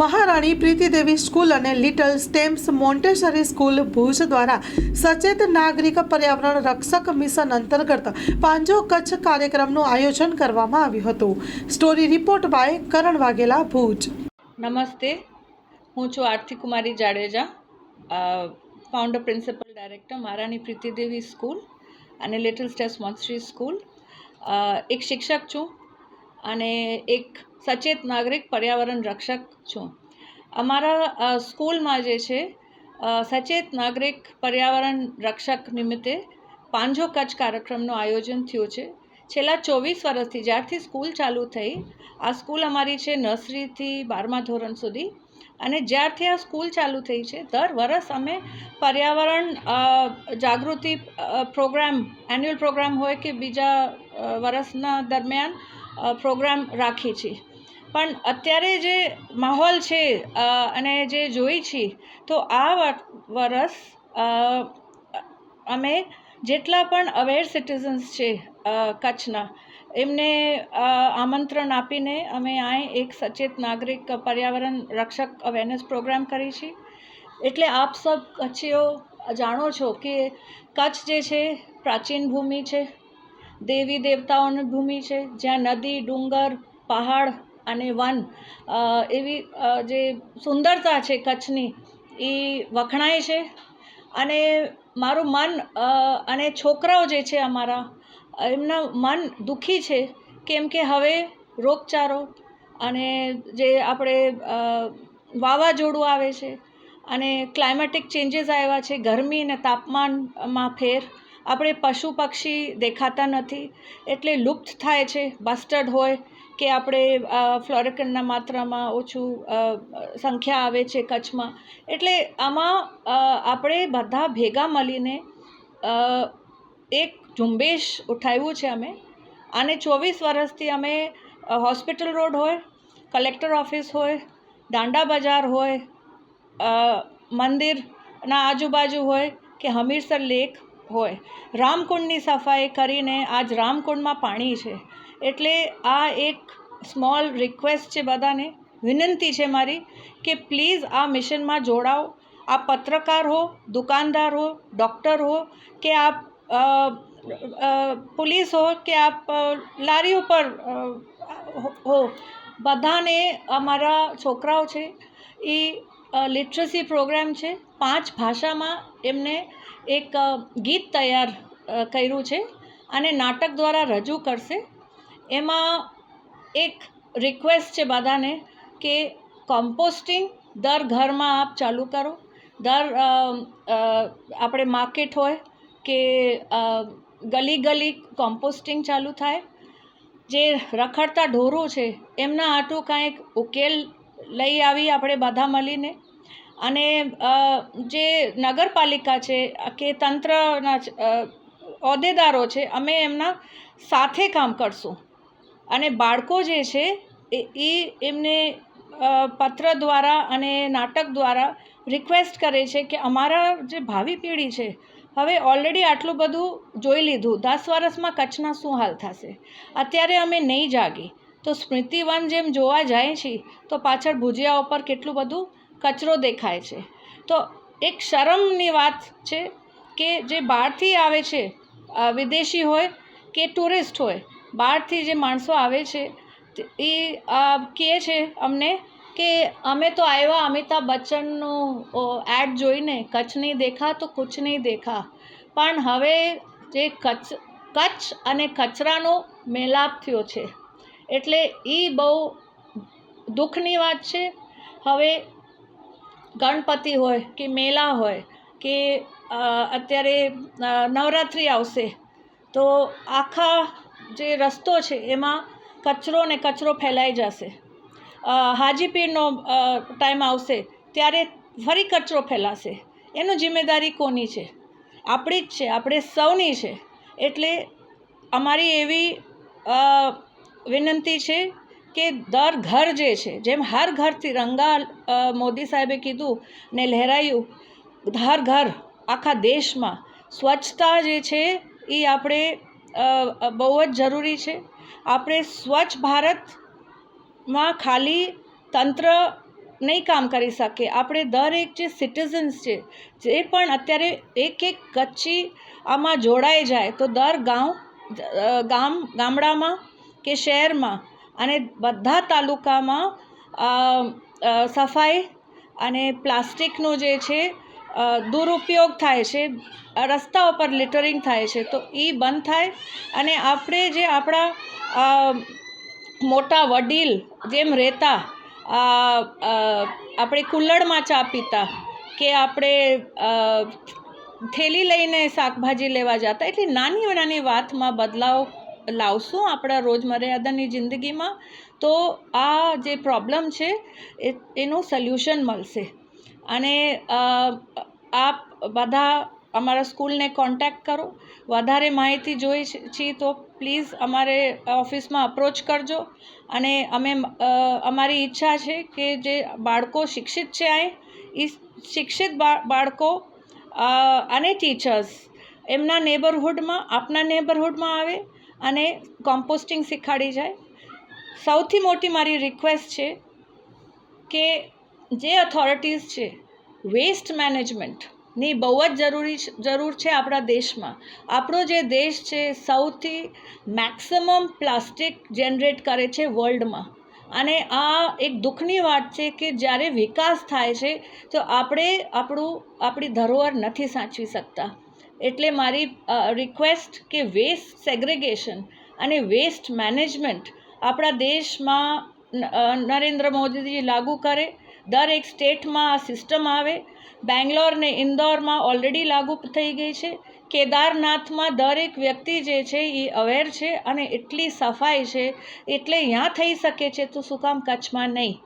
મહારાણી પ્રીતિદેવી સ્કૂલ અને little steps Montessori school Bhuj દ્વારા સચેત નાગરિક પર્યાવરણ રક્ષક મિશન અંતર્ગત પાંજો કચ્છ કાર્યક્રમનું આયોજન કરવામાં આવ્યું હતું. Story report by Karan Vaghela Bhuj. નમસ્તે. હું છું Aarti Kumari Jadeja founder principal director Maharani Preetidevi school અને લિટલ સ્ટેપ્સ મોન્સ્ટ્રી સ્કૂલ. એક શિક્ષક છું. અને એક સચેત નાગરિક પર્યાવરણ રક્ષક છું. અમારા સ્કૂલમાં જે છે સચેત નાગરિક પર્યાવરણ રક્ષક નિમિત્તે પાંજો કચ્છ કાર્યક્રમનું આયોજન થયું છે. છેલ્લા ચોવીસ વર્ષથી જ્યારથી સ્કૂલ ચાલુ થઈ, આ સ્કૂલ અમારી છે નર્સરીથી બારમા ધોરણ સુધી. અને જ્યારથી આ સ્કૂલ ચાલુ થઈ છે, દર વર્ષ અમે પર્યાવરણ જાગૃતિ પ્રોગ્રામ, એન્યુઅલ પ્રોગ્રામ હોય કે બીજા વર્ષના દરમિયાન પ્રોગ્રામ રાખીએ છીએ પણ અત્યારે જે માહોલ છે અને જે જોઈ છીએ તો આ વર- વરસ અમે જેટલા પણ અવેર સિટીઝન્સ છે કચ્છના, એમને આમંત્રણ આપીને અમે અહીં એક સચેત નાગરિક પર્યાવરણ રક્ષક અવેરનેસ પ્રોગ્રામ કરી છે. એટલે આપ સબ કચ્છીઓ જાણો છો કે કચ્છ જે છે, પ્રાચીન ભૂમિ છે દેવી દેવતાઓની ભૂમિ છે. જ્યાં નદી, ડુંગર, પહાડ અને વન એવી જે સુંદરતા છે કચ્છની, એ વખણાય છે. અને મારું મન અને છોકરાઓ જે છે અમારા, એમના મન દુઃખી છે. કેમ કે હવે રોગચારો અને જે આપણે વાવાઝોડું આવે છે અને ક્લાઇમેટિક ચેન્જીસ આવ્યા છે, ગરમી અને તાપમાનમાં ફેર. આપણે પશુ પક્ષી દેખાતા નથી. એટલે લુપ્ત થાય છે, બસ્ટર્ડ હોય કે આપણે ફ્લોરિકનના માત્રામાં ઓછું સંખ્યા આવે છે કચ્છમાં. એટલે આમાં આપણે બધા ભેગા મળીને એક ઝુંબેશ ઉઠાવ્યું છે અમે. અને ચોવીસ વર્ષથી અમે હોસ્પિટલ રોડ હોય, કલેક્ટર ઓફિસ હોય, દાંડા બજાર હોય મંદિરના આજુબાજુ હોય કે હમીરસર લેક હોય. રામકુંડની સફાઈ કરીને આજ રામકુંડમાં પાણી છે. એટલે આ એક સ્મોલ રિક્વેસ્ટ છે બધાને. વિનંતી છે મારી કે પ્લીઝ આ મિશનમાં જોડાઓ. આ પત્રકાર હો, દુકાનદાર હો ડૉક્ટર હો, કે આપ પોલીસ હો, કે આપ લારી ઉપર હો. બધાને અમારા છોકરાઓ છે એ લિટરસી પ્રોગ્રામ છે. પાંચ ભાષામાં એમને એક ગીત તૈયાર કર્યું છે અને નાટક દ્વારા રજૂ કરશે. એમાં એક રિક્વેસ્ટ છે બધાને કે કમ્પોસ્ટિંગ દર ઘરમાં આપ ચાલુ કરો. દર આપણે માર્કેટ હોય કે ગલી ગલી કોમ્પોસ્ટિંગ ચાલુ થાય. જે રખડતા ઢોરો છે, એમના આટું કાંઈક ઉકેલ લઈ આવી આપણે બધા મળીને. અને જે નગરપાલિકા છે, કે તંત્રના ઓદેદારો છે, અમે એમના સાથે કામ કરશું. અને બાળકો જે છે, એ એમને પત્ર દ્વારા અને નાટક દ્વારા રિક્વેસ્ટ કરે છે કે અમારા જે ભાવિ પેઢી છે, હવે ઓલરેડી આટલું બધું જોઈ લીધું. દસ વર્ષમાં કચ્છના શું હાલ થશે? અત્યારે અમે નહીં જાગી. તો સ્મૃતિવન જેમ જોવા જાય છે, તો પાછળ ભુજિયા ઉપર કેટલું બધું કચરો દેખાય છે. તો એક શરમની વાત છે કે જે બહારથી આવે છે વિદેશી હોય કે ટુરિસ્ટ હોય, બહારથી જે માણસો આવે છે એ કહે છે અમને કે અમે તો આવ્યા અમિતાભ બચ્ચનનું એડ જોઈને કચ્છ નહીં દેખા તો કુછ નહીં દેખા. પણ હવે જે કચ્છ કચ્છ અને કચરાનો મેલાપ થયો છે. એટલે એ બહુ દુઃખની વાત છે. હવે ગણપતિ હોય કે મેળા હોય કે અત્યારે નવરાત્રિ આવશે, તો આખા જે રસ્તો છે એમાં કચરો ને કચરો ફેલાઈ જશે. હાજીપીરનો ટાઈમ આવશે ત્યારે ફરી કચરો ફેલાશે. એનું જિમ્મેદારી કોની છે? આપણી જ છે, આપણે સૌની છે. એટલે અમારી એવી વિનંતી છે કે દર ઘર જે છે, જેમ હર ઘર તિરંગા મોદી સાહેબે કીધું ને લહેરાયું હર ઘર, આખા દેશમાં સ્વચ્છતા જે છે એ આપણે બહુ જ જરૂરી છે. આપણે સ્વચ્છ ભારતમાં ખાલી તંત્ર નહીં કામ કરી શકે. આપણે દરેક જે સિટીઝન્સ છે, જે પણ અત્યારે એક એક કચ્છી આમાં જોડાઈ જાય, તો દર ગામ ગામ, ગામડામાં કે શહેરમાં અને બધા તાલુકામાં સફાઈ અને પ્લાસ્ટિકનો જે છે દુરુપયોગ થાય છે, રસ્તાઓ પર લિટરિંગ થાય છે, તો એ બંધ થાય અને આપણે જે આપણા મોટા વડીલ જેમ રહેતા આપણે કુલ્લડમાં ચા પીતા કે આપણે થેલી લઈને શાકભાજી લેવા જતા, એટલે નાની નાની વાતમાં બદલાવ લાવશું આપણા રોજમર્યાદાની જિંદગીમાં, તો આ જે પ્રોબ્લેમ છે, એ, એનું સોલ્યુશન મળશે. અને આપ બધા અમારા સ્કૂલને કોન્ટેક્ટ કરો. વધારે માહિતી જોઈ છીએ તો પ્લીઝ અમારે ઓફિસમાં અપ્રોચ કરજો. અને અમે અમારી ઈચ્છા છે કે જે બાળકો શિક્ષિત છે આ એ શિક્ષિત બાળકો અને ટીચર્સ એમના નેબરહુડમાં આપના નેબરહુડમાં આવે. અને કોમ્પોસ્ટિંગ શીખવાડી જાય. સૌથી મોટી મારી રિક્વેસ્ટ છે કે જે ઓથોરિટીઝ છે વેસ્ટ મેનેજમેન્ટની બહુ જ જરૂરી જરૂર છે આપણા દેશમાં. આપણો જે દેશ છે સૌથી મેક્સિમમ પ્લાસ્ટિક જનરેટ કરે છે વર્લ્ડમાં અને આ એક દુઃખની વાત છે કે જ્યારે વિકાસ થાય છે, તો આપણે આપણું, આપણી ધરોહર નથી સાચવી શકતા. એટલે મારી રિક્વેસ્ટ કે વેસ્ટ સેગ્રેગેશન અને વેસ્ટ મેનેજમેન્ટ આપણા દેશમાં નરેન્દ્ર મોદીજી લાગુ કરે, દરેક સ્ટેટમાં આ સિસ્ટમ આવે. બેંગ્લોર ને ઇન્દોરમાં ઓલરેડી લાગુ થઈ ગઈ છે. કેદારનાથમાં દરેક વ્યક્તિ જે છે એ અવેર છે અને એટલી સફાઈ છે, એટલે ત્યાં થઈ શકે છે તો શું કામ કચ્છમાં નહીં.